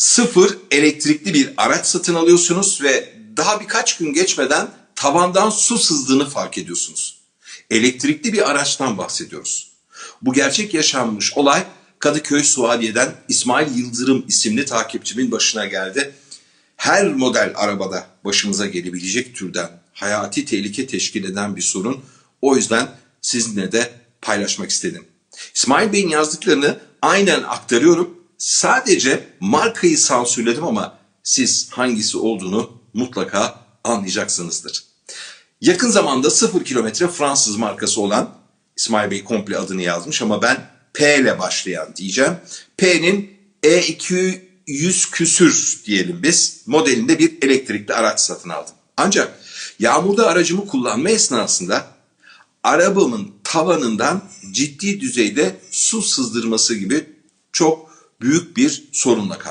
sıfır elektrikli bir araç satın alıyorsunuz ve daha birkaç gün geçmeden tavandan su sızdığını fark ediyorsunuz. Elektrikli bir araçtan bahsediyoruz. Bu gerçek yaşanmış olay Kadıköy Suadiye'den İsmail Yıldırım isimli takipçimin başına geldi. Her model arabada başımıza gelebilecek türden hayati tehlike teşkil eden bir sorun. O yüzden sizinle de paylaşmak istedim. İsmail Bey'in yazdıklarını aynen aktarıyorum. Sadece markayı sansürledim ama siz hangisi olduğunu mutlaka anlayacaksınızdır. Yakın zamanda 0 kilometre Fransız markası olan İsmail Bey komple adını yazmış ama ben P ile başlayan diyeceğim. P'nin E200 küsür diyelim biz modelinde bir elektrikli araç satın aldım. Ancak yağmurda aracımı kullanma esnasında arabamın tavanından ciddi düzeyde su sızdırması gibi çok büyük bir sorunla karşı.